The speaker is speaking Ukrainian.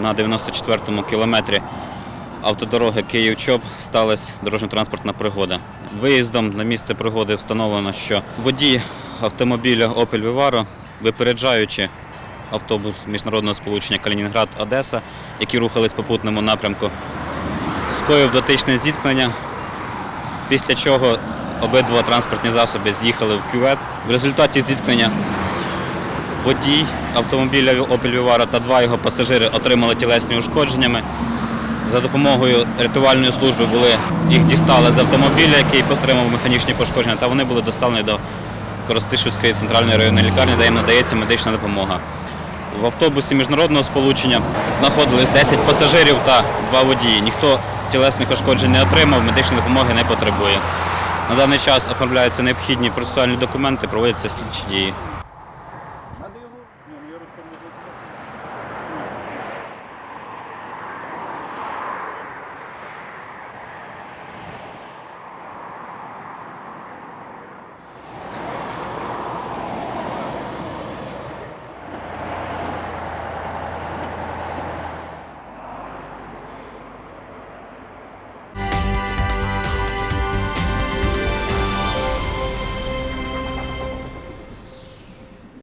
на 94-му кілометрі автодороги Київ-Чоп сталася дорожньо-транспортна пригода. Виїздом на місце пригоди встановлено, що водій автомобіля Opel Vivaro, випереджаючи автобус міжнародного сполучення Калінінград-Одеса, які рухались в попутному напрямку, скоїв дотичне зіткнення, після чого обидва транспортні засоби з'їхали в кювет. В результаті зіткнення водій автомобіля Opel Vivaro та два його пасажири отримали тілесні ушкодженнями. За допомогою рятувальної служби були, їх дістали з автомобіля, який отримав механічні пошкодження, та вони були доставлені до Коростишівської центральної районної лікарні, де їм надається медична допомога. В автобусі міжнародного сполучення знаходились 10 пасажирів та два водії. Ніхто тілесних ушкоджень не отримав, медичної допомоги не потребує. На даний час оформляються необхідні процесуальні документи, проводяться слідчі дії.